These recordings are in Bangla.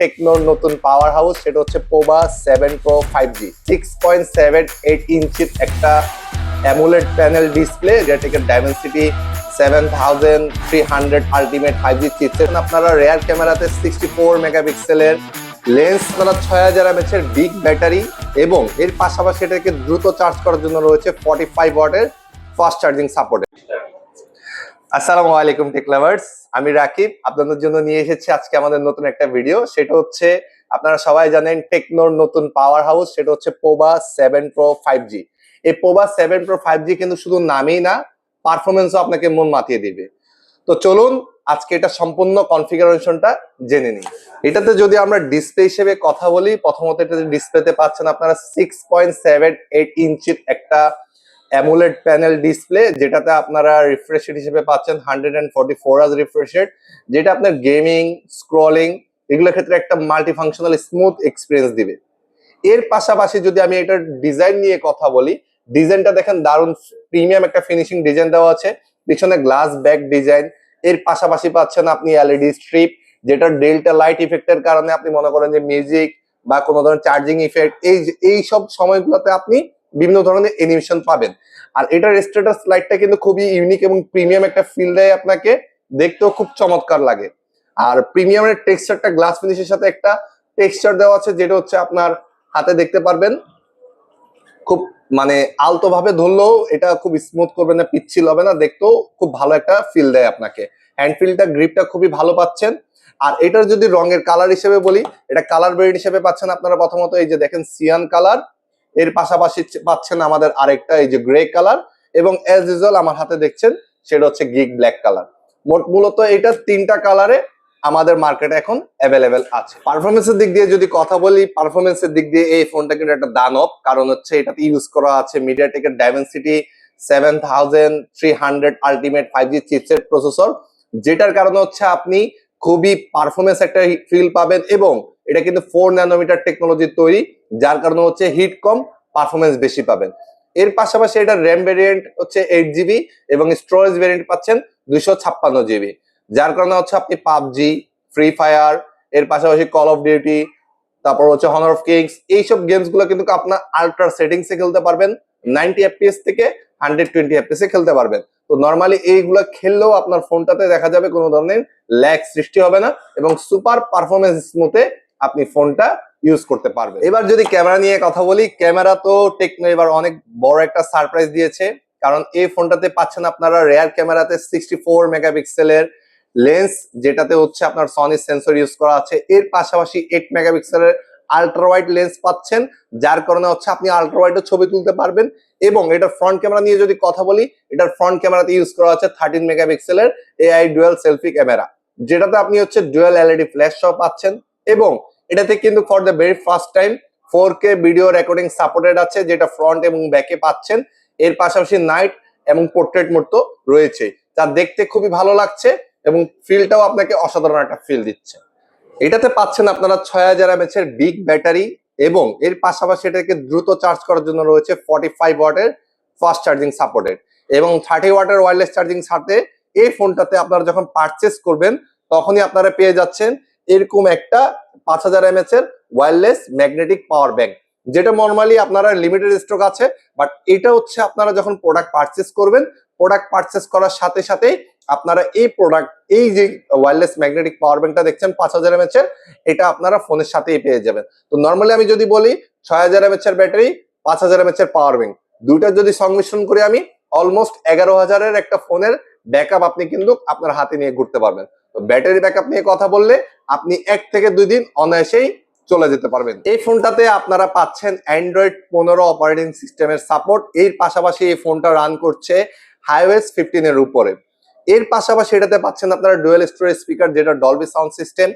টেকনোর নতুন পাওয়ার হাউস সেটা হচ্ছে পোবা seven pro five G six point seven eight ইঞ্চির একটা অ্যামুলেট প্যানেল ডিসপ্লে যেটাকে Dimensity seven thousand three hundred ultimate five G chipset আপনারা রেয়ার ক্যামেরাতে সিক্সটি ফোর মেগাপিক্সেলের লেন্স আপনারা ছয় হাজার এমএচের বিগ ব্যাটারি এবং এর পাশাপাশি এটাকে দ্রুত চার্জ করার জন্য রয়েছে ফর্টি ফাইভ ওয়াটের ফাস্ট চার্জিং সাপোর্ট আসসালামু আলাইকুম টেক লাভার্স, আমি রাকিব। আপনাদের জন্য নিয়ে এসেছি আজকে আমাদের নতুন একটা ভিডিও। সেটা হচ্ছে, আপনারা সবাই জানেন টেকনোর নতুন পাওয়ার হাউস সেটা হচ্ছে Pova seven pro five G এই Pova seven pro five G কিন্তু শুধু নামেই না পারফরমেন্সও আপনাকে মন মাতিয়ে দিবে। তো চলুন, আজকে এটা সম্পূর্ণ কনফিগারেশনটা জেনে নিই। এটাতে যদি আমরা ডিসপ্লে হিসেবে কথা বলি, প্রথমত এটাতে ডিসপ্লেতে পাচ্ছেন আপনারা সিক্স পয়েন্ট সেভেন এইট ইঞ্চির একটা অ্যামুলেট প্যানেল ডিসপ্লে যেটাতে আপনারা রিফ্রেশ রেট হিসেবে পাচ্ছেন হান্ড্রেড অ্যান্ড ফর্টি ফোর আজ রিফ্রেশ রেট যেটা আপনার গেমিং স্ক্রলিং এগুলোর ক্ষেত্রে একটা মাল্টি ফাংশনাল স্মুথ এক্সপিরিয়েন্স দিবে। এর পাশাপাশি যদি আমি এটার ডিজাইন নিয়ে কথা বলি ডিজাইনটা দেখেন দারুণ প্রিমিয়াম একটা ফিনিশিং ডিজাইন দেওয়া আছে, পিছনে গ্লাস ব্যাক ডিজাইন এর পাশাপাশি পাচ্ছেন আপনি এলইডি স্ট্রিপ যেটা ডেল্টা লাইট ইফেক্টের কারণে আপনি মনে করেন যে মিউজিক বা কোনো ধরনের চার্জিং ইফেক্ট এই এই সব সময়গুলোতে আপনি বিভিন্ন ধরনের এনিমেশন পাবেন। আর এটার স্ট্যাটাস লাইটটা কিন্তু খুবই ইউনিক এবং প্রিমিয়াম একটা ফিল দেয় আপনাকে। দেখতেও খুব চমৎকার লাগে। আর প্রিমিয়ামের টেক্সচারটা গ্লাস ফিনিশের সাথে একটা টেক্সচার দেওয়া আছে, যেটা হচ্ছে আপনার হাতে দেখতে পারবেন। খুব মানে আলতো ভাবে ধরলেও এটা খুব স্মুথ করবে না, পিচ্ছিল হবে না, দেখতেও খুব ভালো একটা ফিল দেয় আপনাকে। হ্যান্ড ফিলটা গ্রিপটা খুবই ভালো পাচ্ছেন। আর এটার যদি রঙের কালার হিসেবে বলি, এটা কালার ব্রেড হিসেবে পাচ্ছেন আপনারা প্রথমত এই যে দেখেন সিয়ান কালার এর পাশাপাশি পাচ্ছেন আমাদের আরেকটা, এই যে গ্রে কালার এবং অ্যাজ ইউজুয়াল আমার হাতে দেখছেন সেটা হচ্ছে গিগ ব্ল্যাক কালার মোট মূলত এটা তিনটা কালারে আমাদের মার্কেটে এখন অ্যাভেলেবেল আছে। পারফরমেন্সের দিক দিয়ে যদি কথা বলি পারফরমেন্সের দিক দিয়ে এই ফোনটা কিন্তু একটা দানব। কারণ হচ্ছে এটাতে ইউজ করা আছে মিডিয়াটেকের Dimensity seven thousand three hundred ultimate five G chipset processor যেটার কারণে হচ্ছে আপনি খুবই পারফরমেন্স একটা ফিল পাবেন এবং এটা কিন্তু ফোর ন্যানোমিটার টেকনোলজির তৈরি, যার কারণে হচ্ছে হিট কম পারফরমেন্স বেশি পাবেন। এর পাশাপাশি এটা র্যাম ভেরিয়েন্ট হচ্ছে এইট জিবি এবং স্টোরেজ ভেরিয়েন্ট পাচ্ছেন দুইশো ছাপ্পান্ন জিবি যার কারণে হচ্ছে আপনি পাবজি ফ্রি ফায়ার এর পাশাপাশি কল অফ ডিউটি তারপর হচ্ছে হনার অফ কিংস এইসব গেমসগুলো কিন্তু আপনার আল্ট্রা সেটিংস খেলতে পারবেন নাইনটি এফপিএস থেকে হান্ড্রেড টোয়েন্টি এফপিএস খেলতে পারবেন। তো নর্মালি এইগুলো খেললেও আপনার ফোনটাতে দেখা যাবে কোনো ধরনের ল্যাগ সৃষ্টি হবে না এবং সুপার পারফরমেন্স স্মুথে আপনি ফোনটা ইউজ করতে পারবেন। এবার যদি ক্যামেরা নিয়ে কথা বলি, ক্যামেরা তো টেকনো এবার অনেক বড় একটা সারপ্রাইজ দিয়েছে। কারণ এই ফোনটাতে পাচ্ছেন আপনারা রেয়ার ক্যামেরাতে সিক্সটি ফোর মেগাপিক্সেলের লেন্স যেটাতে হচ্ছে আপনার সনি সেন্সর ইউজ করা আছে। এর পাশাপাশি এইট মেগাপিক্সেলের আল্ট্রা ওয়াইড লেন্স পাচ্ছেন, যার কারণে হচ্ছে আপনি আল্ট্রা ওয়াইডের ছবি তুলতে পারবেন। এবং এটার ফ্রন্ট ক্যামেরা নিয়ে যদি কথা বলি, এটার ফ্রন্ট ক্যামেরাতে ইউজ করা আছে থার্টিন মেগাপিক্সেলের এআই ডুয়েল সেলফি ক্যামেরা যেটাতে আপনি হচ্ছে ডুয়েল এলইডি ফ্ল্যাশ সহ পাচ্ছেন। এবং এটাতে কিন্তু for the very first time four K video recording supported আছে, যেটা ফ্রন্ট এবং ব্যাকে পাচ্ছেন। এর পাশাপাশি নাইট এবং পোর্ট্রেট মোড তো রয়েছে। যা দেখতে খুবই ভালো লাগছে এবং ফিলটাও আপনাকে অসাধারণ একটা ফিল দিচ্ছে। এটাতে পাচ্ছেন আপনারা ছয় হাজার এমএচ এর বিগ ব্যাটারি এবং এর পাশাপাশি এটাকে দ্রুত চার্জ করার জন্য রয়েছে ফর্টি ফাইভ ওয়াটের ফাস্ট চার্জিং সাপোর্টেড এবং থার্টি ওয়াটের ওয়্যারলেস চার্জিং সাথে এই ফোনটাতে আপনারা যখন পারচেস করবেন, তখনই আপনারা পেয়ে যাচ্ছেন এরকম একটা পাঁচ হাজার এমএচ এর ওয়্যারলেস ম্যাগনেটিক পাওয়ার ব্যাংক যেটা নর্মালি আপনারা লিমিটেড স্টক আছে বাট এটা হচ্ছে আপনারা যখন প্রোডাক্ট পারচেস করবেন প্রোডাক্ট পারচেস করার সাথে সাথে আপনারা এই প্রোডাক্ট এই যে ওয়্যারলেস ম্যাগনেটিক পাওয়ার ব্যাংকটা দেখছেন, পাঁচ হাজার এমএচ এর, এটা আপনারা ফোনের সাথেই পেয়ে যাবেন। তো নর্মালি আমি যদি বলি, ছয় হাজার এমএচ এর ব্যাটারি পাঁচ হাজার এমএচ এর পাওয়ার ব্যাংক দুইটা যদি সংমিশ্রণ করে আমি অলমোস্ট এগারো হাজারের একটা ফোনের ব্যাকআপ আপনি কিন্তু আপনার হাতে নিয়ে ঘুরতে পারবেন। তো ব্যাটারি ব্যাকআপ নিয়ে কথা বললে আপনি এক থেকে দুই দিন অনায়াসেই চলে যেতে পারবেন। এই ফোনটাতে আপনারা পাচ্ছেন অ্যান্ড্রয়েড পনেরো অপারেটিং সিস্টেমের সাপোর্ট এর পাশাপাশি এই ফোনটা রান করছে হাইওয়েস ফিফটিন এর উপরে। এর পাশাপাশি এটাতে পাচ্ছেন আপনারা ডুয়েল স্টোরেজ স্পিকার যেটা ডলবি সাউন্ড সিস্টেম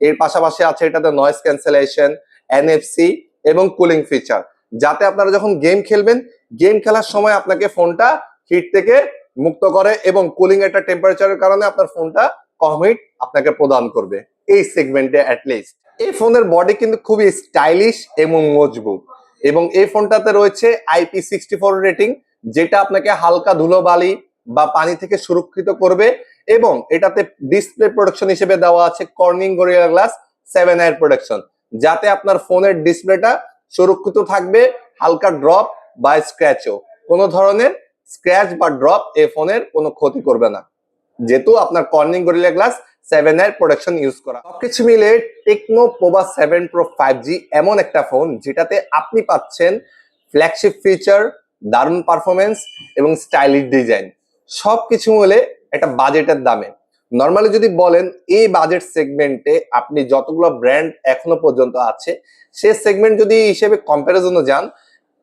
এর পাশাপাশি আছে এটাতে নয়েজ ক্যান্সেলেশন এনএফসি এবং কুলিং ফিচার যাতে আপনারা যখন গেম খেলবেন গেম খেলার সময় আপনাকে ফোনটা হিট থেকে মুক্ত করে এবং কুলিং একটা টেম্পারেচারের কারণে আপনার ফোনটা কম হিট আপনাকে প্রদান করবে, এই সেগমেন্টে অ্যাটলিস্ট এই ফোনের বডি কিন্তু খুবই স্টাইলিশ এবং মজবুত। এবং এই ফোনটাতে রয়েছে আইপি সিক্সটি ফোর রেটিং যেটা আপনাকে হালকা ধুলোবালি বা পানি থেকে সুরক্ষিত করবে এবং এটাতে ডিসপ্লে প্রোটেকশন হিসেবে দেওয়া আছে কর্নিং গরিলা গ্লাস সেভেন এর প্রোটেকশন যাতে আপনার ফোনের ডিসপ্লেটা সুরক্ষিত থাকবে, হালকা ড্রপ বা স্ক্র্যাচও কোনো ধরনের স্ক্র্যাচ বা ড্রপ এই ফোনের কোনো ক্ষতি করবে না। যেহেতু আপনার কর্নিং গরিলা গ্লাস সেভেন এর প্রোডাকশন ইউজ করা। সবকিছু মিলে Tecno Pova seven pro five G এমন একটা ফোন যেটাতে আপনি পাচ্ছেন ফ্ল্যাগশিপ ফিচার দারুণ পারফরমেন্স এবং স্টাইলিশ ডিজাইন সবকিছু মিলে একটা বাজেটের দামে। নর্মালি যদি বলেন এই বাজেট সেগমেন্টে আপনি যতগুলো ব্র্যান্ড এখনও পর্যন্ত আছে, সে সেগমেন্ট যদি হিসেবে কম্প্যারিজনে যান,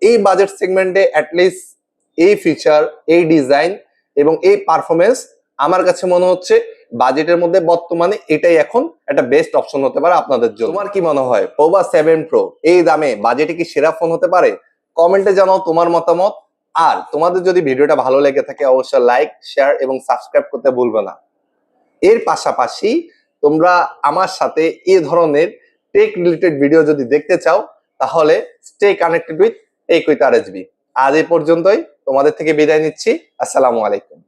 এই বাজেট সেগমেন্টে অ্যাটলিস্ট এই ফিচার এই ডিজাইন এবং এই পারফরমেন্স আমার কাছে মনে হচ্ছে বাজেটের মধ্যে বর্তমানে এটাই এখন একটা বেস্ট অপশন হতে পারে আপনাদের জন্য। তোমার কি মনে হয়? পোভা সেভেন প্রো এই দামে বাজেটে কি সেরা ফোন হতে পারে? কমেন্টে জানাও তোমার মতামত। আর তোমাদের যদি ভিডিওটা ভালো লেগে থাকে, অবশ্যই লাইক শেয়ার এবং সাবস্ক্রাইব করতে ভুলবে না। এর পাশাপাশি তোমরা আমার সাথে এ ধরনের টেক রিলেটেড ভিডিও যদি দেখতে চাও, তাহলে stay connected with tech with আর আজ এ পর্যন্তই। তোমাদের থেকে বিদায় নিচ্ছি। আসসালামু আলাইকুম।